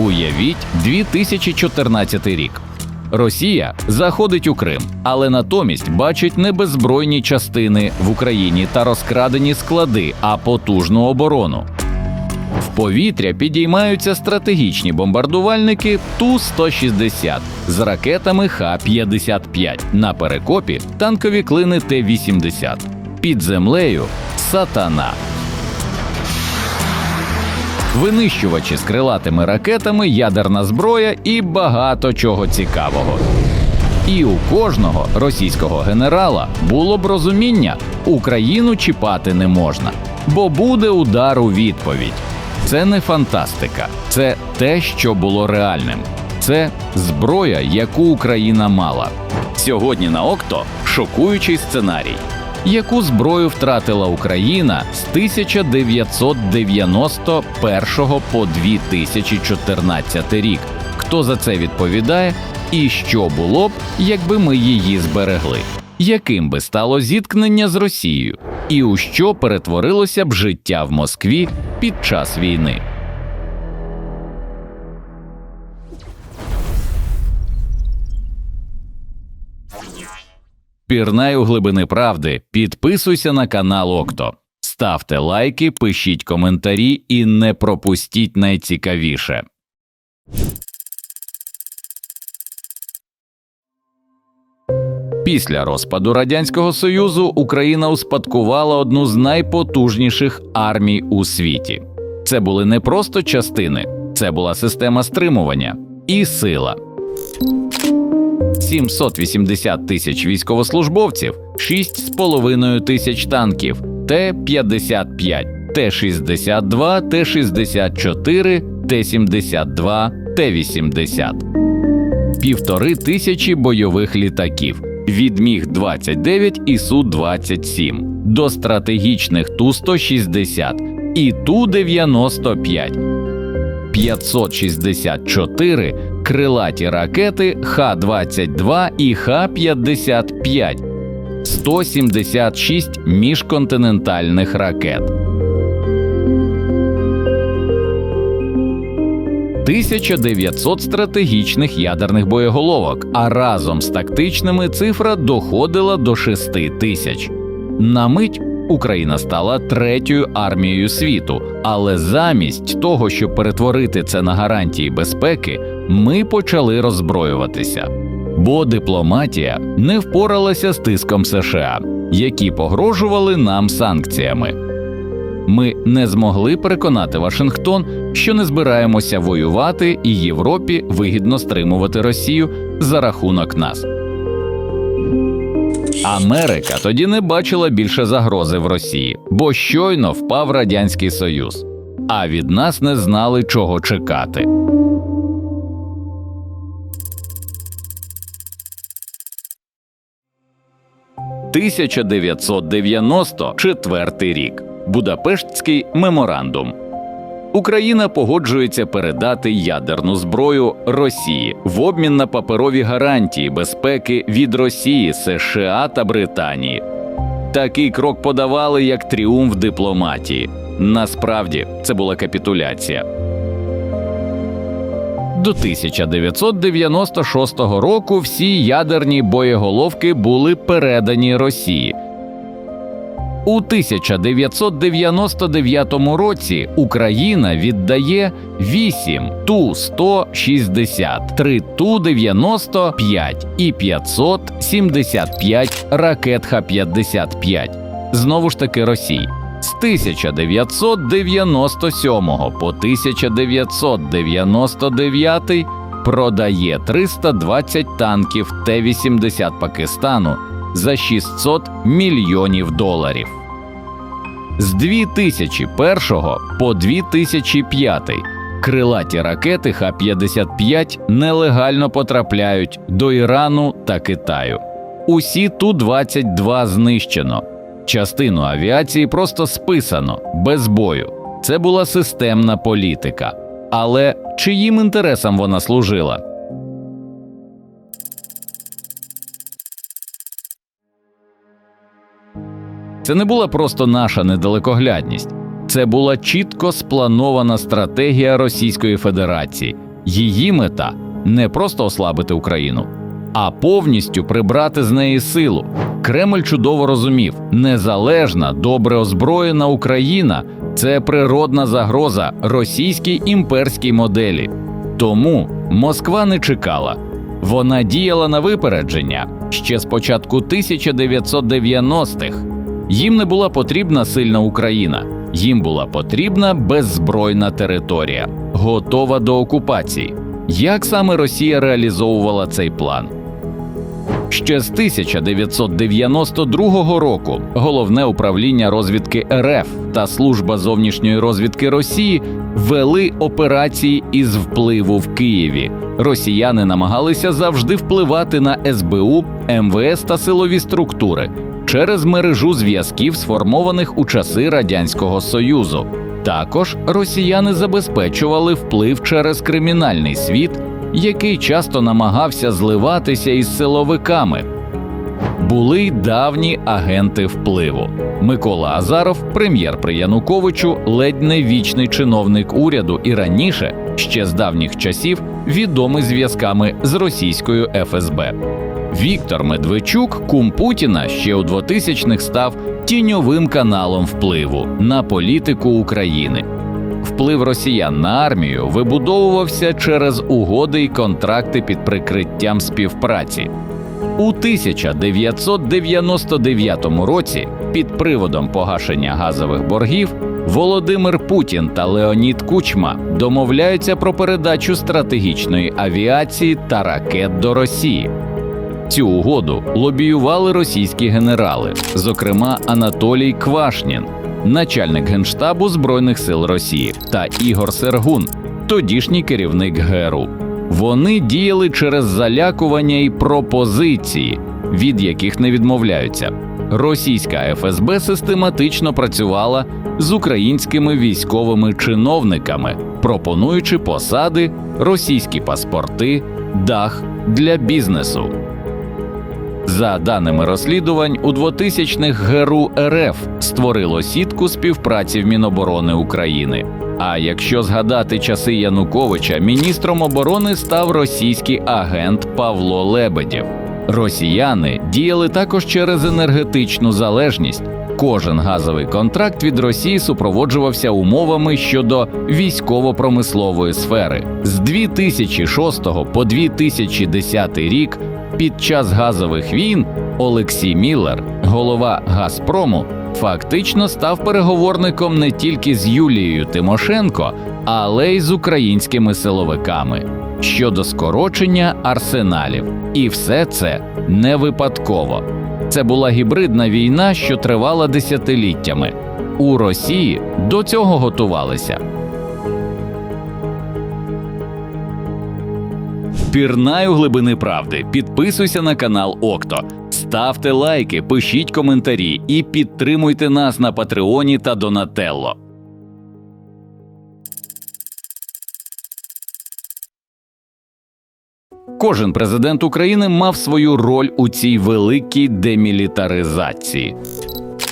Уявіть 2014 рік. Росія заходить у Крим, але натомість бачить не беззбройні частини в Україні та розкрадені склади, а потужну оборону. В повітря підіймаються стратегічні бомбардувальники Ту-160 з ракетами Х-55, на перекопі танкові клини Т-80. Під землею Сатана. Винищувачі з крилатими ракетами, ядерна зброя і багато чого цікавого. І у кожного російського генерала було б розуміння, Україну чіпати не можна, бо буде удар у відповідь. Це не фантастика, це те, що було реальним. Це зброя, яку Україна мала. Сьогодні на Окто шокуючий сценарій. Яку зброю втратила Україна з 1991 по 2014 рік? Хто за це відповідає? І що було б, якби ми її зберегли? Яким би стало зіткнення з Росією? І у що перетворилося б життя в Москві під час війни? Пірнай у глибини правди. Підписуйся на канал Окто. Ставте лайки, пишіть коментарі і не пропустіть найцікавіше. Після розпаду Радянського Союзу Україна успадкувала одну з найпотужніших армій у світі. Це були не просто частини, це була система стримування і сила. 780 тисяч військовослужбовців, 6,5 тисяч танків, Т-55, Т-62, Т-64, Т-72, Т-80. Півтори тисячі бойових літаків від Міг-29 і Су-27 до стратегічних Ту-160 і Ту-95. 564 крилаті ракети Х-22 і Х-55, 176 міжконтинентальних ракет. 1900 стратегічних ядерних боєголовок, а разом з тактичними цифра доходила до 6 тисяч. На мить Україна стала третьою армією світу, але замість того, щоб перетворити це на гарантії безпеки, ми почали роззброюватися. Бо дипломатія не впоралася з тиском США, які погрожували нам санкціями. Ми не змогли переконати Вашингтон, що не збираємося воювати і Європі вигідно стримувати Росію за рахунок нас. Америка тоді не бачила більше загрози в Росії, бо щойно впав Радянський Союз, а від нас не знали, чого чекати. «1994 рік Будапештський меморандум. Україна погоджується передати ядерну зброю Росії в обмін на паперові гарантії безпеки від Росії, США та Британії. Такий крок подавали як тріумф дипломатії. Насправді це була капітуляція. До 1996 року всі ядерні боєголовки були передані Росії. У 1999 році Україна віддає 8 Ту-160, 3 Ту-95 і 575 ракет Х-55. Знову ж таки Росії. З 1997 по 1999 продає 320 танків Т-80 Пакистану за 600 мільйонів доларів. З 2001 по 2005 крилаті ракети Х-55 нелегально потрапляють до Ірану та Китаю. Усі Ту-22 знищено. Частину авіації просто списано без бою. Це була системна політика. Але чиїм інтересам вона служила? Це не була просто наша недалекоглядність, це була чітко спланована стратегія Російської Федерації, Її мета не просто ослабити Україну, а повністю прибрати з неї силу. Кремль чудово розумів, незалежна, добре озброєна Україна це природна загроза російській імперській моделі. Тому Москва не чекала. Вона діяла на випередження ще з початку 1990-х. Їм не була потрібна сильна Україна, їм була потрібна беззбройна територія, готова до окупації. Як саме Росія реалізовувала цей план? Ще з 1992 року головне управління розвідки РФ та служба зовнішньої розвідки Росії вели операції із впливу в Києві. Росіяни намагалися завжди впливати на СБУ, МВС та силові структури через мережу зв'язків, сформованих у часи Радянського Союзу. Також росіяни забезпечували вплив через кримінальний світ, який часто намагався зливатися із силовиками. Були давні агенти впливу. Микола Азаров, прем'єр при Януковичу, ледь не вічний чиновник уряду і раніше, ще з давніх часів, відомий зв'язками з російською ФСБ. Віктор Медведчук, кум Путіна, ще у 2000-х став тіньовим каналом впливу на політику України. Вплив росіян на армію вибудовувався через угоди й контракти під прикриттям співпраці. У 1999 році під приводом погашення газових боргів Володимир Путін та Леонід Кучма домовляються про передачу стратегічної авіації та ракет до Росії. Цю угоду лобіювали російські генерали, зокрема Анатолій Квашнін, начальник генштабу Збройних сил Росії, та Ігор Сергун, тодішній керівник ГРУ. Вони діяли через залякування і пропозиції, від яких не відмовляються. Російська ФСБ систематично працювала з українськими військовими чиновниками, пропонуючи посади, російські паспорти, дах для бізнесу. За даними розслідувань, у 2000-х ГРУ РФ створило сітку співпраці в Міноборони України. А якщо згадати часи Януковича, міністром оборони став російський агент Павло Лебедєв. Росіяни діяли також через енергетичну залежність. Кожен газовий контракт від Росії супроводжувався умовами щодо військово-промислової сфери. З 2006 по 2010 рік під час газових війн Олексій Міллер, голова Газпрому, фактично став переговорником не тільки з Юлією Тимошенко, але й з українськими силовиками щодо скорочення арсеналів. І все це не випадково. Це була гібридна війна, що тривала десятиліттями. У Росії до цього готувалися. Пірнаю глибини правди. Підписуйся на канал Окто, ставте лайки, пишіть коментарі і підтримуйте нас на Патреоні та Донателло. Кожен президент України мав свою роль у цій великій демілітаризації.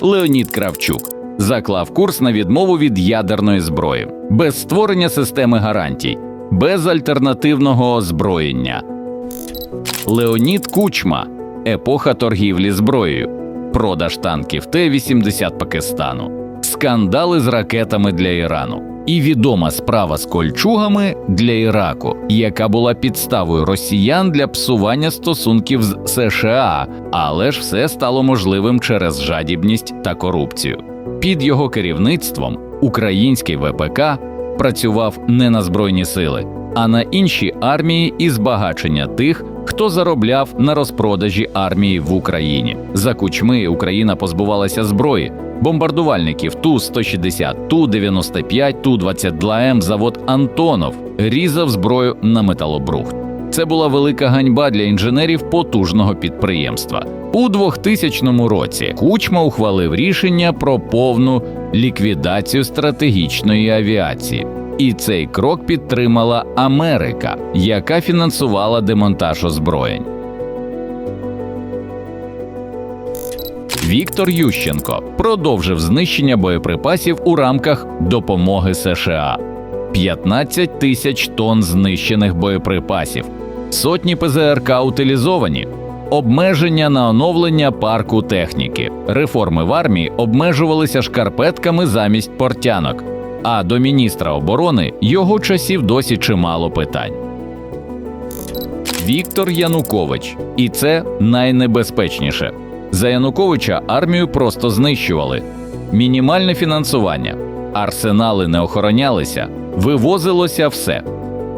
Леонід Кравчук заклав курс на відмову від ядерної зброї, без створення системи гарантій, без альтернативного озброєння. Леонід Кучма епоха торгівлі зброєю, продаж танків Т-80 Пакистану, скандали з ракетами для Ірану. І відома справа з кольчугами для Іраку, яка була підставою росіян для псування стосунків з США, але ж все стало можливим через жадібність та корупцію. Під його керівництвом український ВПК працював не на збройні сили, а на інші армії і збагачення тих, хто заробляв на розпродажі армії в Україні. За кучми Україна позбувалася зброї. Бомбардувальників Ту-160, Ту-95, Ту-22М завод Антонов різав зброю на металобрухт. Це була велика ганьба для інженерів потужного підприємства. У 2000 році Кучма ухвалив рішення про повну ліквідацію стратегічної авіації. І цей крок підтримала Америка, яка фінансувала демонтаж озброєнь. Віктор Ющенко продовжив знищення боєприпасів у рамках допомоги США. 15 тисяч тонн знищених боєприпасів, сотні ПЗРК утилізовані, обмеження на оновлення парку техніки, реформи в армії обмежувалися шкарпетками замість портянок. А до міністра оборони його часів досі чимало питань. Віктор Янукович, і це найнебезпечніше. За Януковича армію просто знищували. Мінімальне фінансування, арсенали не охоронялися, вивозилося все.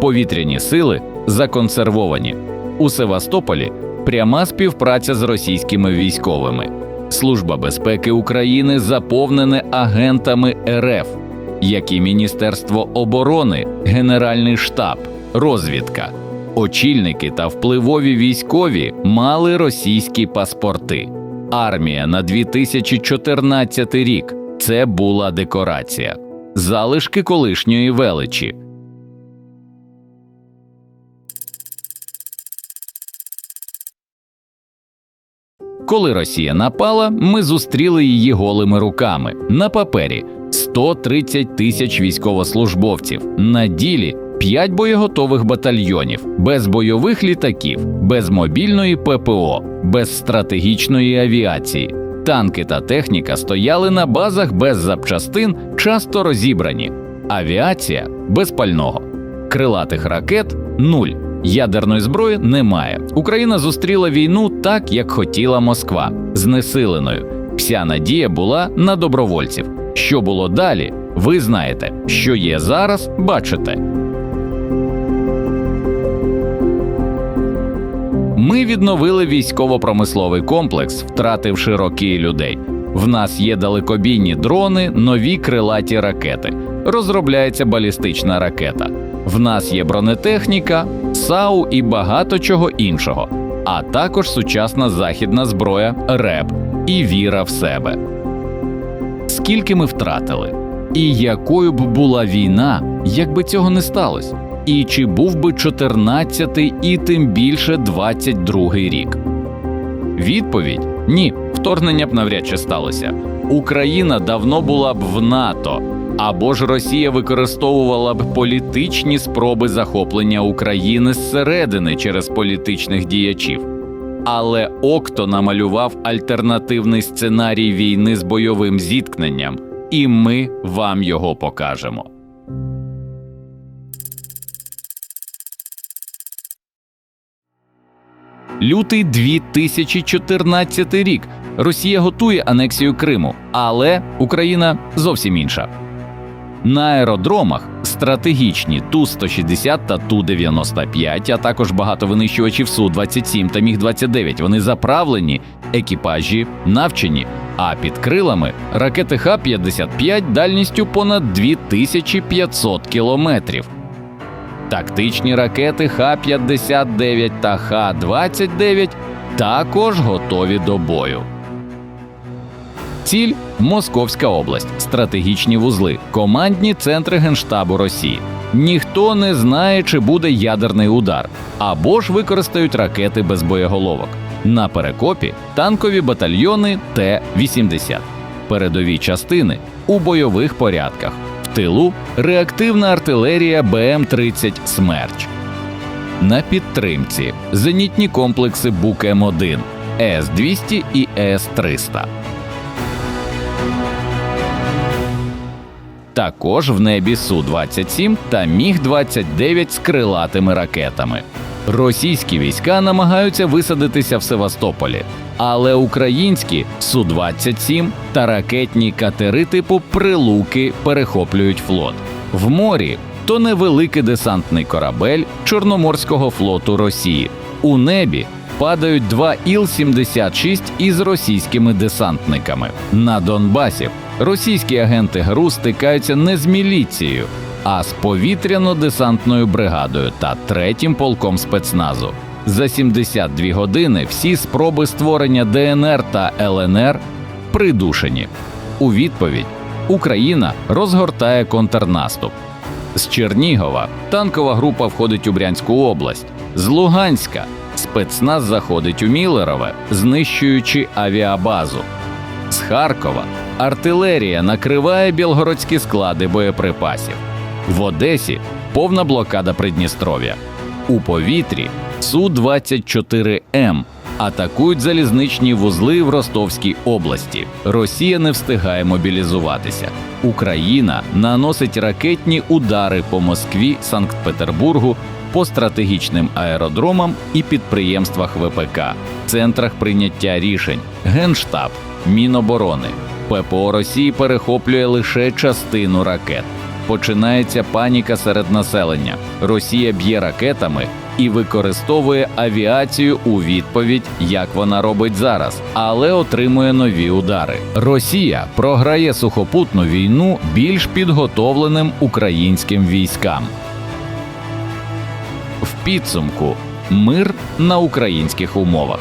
Повітряні сили законсервовані. У Севастополі пряма співпраця з російськими військовими. Служба безпеки України заповнене агентами РФ, як і Міністерство оборони, Генеральний штаб, розвідка. Очільники та впливові військові мали російські паспорти. Армія на 2014 рік це була декорація, залишки колишньої величі. Коли Росія напала, ми зустріли її голими руками. На папері 130 тисяч військовослужбовців, на ділі 5 боєготових батальйонів, без бойових літаків, без мобільної ППО, без стратегічної авіації. Танки та техніка стояли на базах без запчастин, часто розібрані. Авіація без пального. Крилатих ракет нуль. Ядерної зброї немає. Україна зустріла війну так, як хотіла Москва, знесиленою. Вся надія була на добровольців. Що було далі? Ви знаєте, що є зараз, бачите. Ми відновили військово-промисловий комплекс, втративши роки людей. В нас є далекобійні дрони, нові крилаті ракети. Розробляється балістична ракета. В нас є бронетехніка, САУ і багато чого іншого, а також сучасна західна зброя РЕБ і віра в себе. Скільки ми втратили? І якою б була війна, якби цього не сталося? І чи був би 14-й і тим більше 22-й рік? Відповідь ні, вторгнення б навряд чи сталося. Україна давно була б в НАТО, або ж Росія використовувала б політичні спроби захоплення України зсередини через політичних діячів. Але Окто намалював альтернативний сценарій війни з бойовим зіткненням, і ми вам його покажемо. Лютий 2014 рік. Росія готує анексію Криму, але Україна зовсім інша. На аеродромах стратегічні Ту-160 та Ту-95, а також багато винищувачів Су-27 та Міг-29. Вони заправлені, екіпажі навчені, а під крилами ракети Х-55 дальністю понад 2500 кілометрів. Тактичні ракети Х-59 та Х-29 також готові до бою. Ціль Московська область, стратегічні вузли, командні центри Генштабу Росії. Ніхто не знає, чи буде ядерний удар, або ж використають ракети без боєголовок. На перекопі танкові батальйони Т-80, передові частини у бойових порядках. Тилу реактивна артилерія БМ-30 Смерч. На підтримці зенітні комплекси Бук М1, С-200 і С-300. Також в небі Су-27 та Міг-29 з крилатими ракетами. Російські війська намагаються висадитися в Севастополі, але українські Су-27 та ракетні катери типу Прилуки перехоплюють флот. В морі то невеликий десантний корабель Чорноморського флоту Росії. У небі падають два Іл-76 із російськими десантниками. На Донбасі російські агенти ГРУ стикаються не з міліцією, а з повітряно-десантною бригадою та третім полком спецназу. За 72 години всі спроби створення ДНР та ЛНР придушені. У відповідь Україна розгортає контрнаступ. З Чернігова танкова група входить у Брянську область, з Луганська спецназ заходить у Мілерове, знищуючи авіабазу. З Харкова артилерія накриває білгородські склади боєприпасів. В Одесі повна блокада Придністров'я. У повітрі Су-24М атакують залізничні вузли в Ростовській області. Росія не встигає мобілізуватися. Україна наносить ракетні удари по Москві, Санкт-Петербургу, по стратегічним аеродромам і підприємствах ВПК, центрах прийняття рішень, Генштаб, Міноборони. ППО Росії перехоплює лише частину ракет. Починається паніка серед населення. Росія б'є ракетами і використовує авіацію у відповідь, як вона робить зараз, але отримує нові удари. Росія програє сухопутну війну більш підготовленим українським військам. В підсумку мир на українських умовах.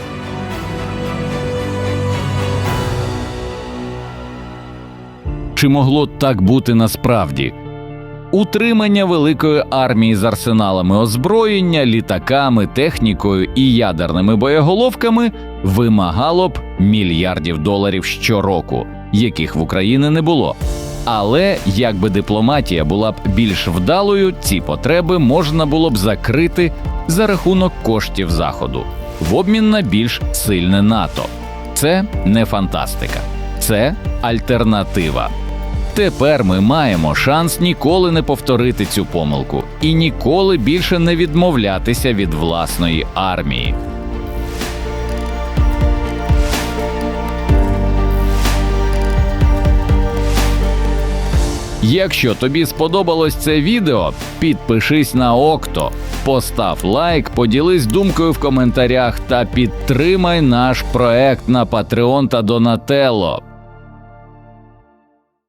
Чи могло так бути насправді? Утримання великої армії з арсеналами озброєння, літаками, технікою і ядерними боєголовками вимагало б мільярдів доларів щороку, яких в Україні не було. Але якби дипломатія була б більш вдалою, ці потреби можна було б закрити за рахунок коштів заходу в обмін на більш сильне НАТО. Це не фантастика, це альтернатива. Тепер ми маємо шанс ніколи не повторити цю помилку і ніколи більше не відмовлятися від власної армії. Якщо тобі сподобалось це відео, підпишись на Окто, постав лайк, поділись думкою в коментарях та підтримай наш проект на Patreon та Donatello.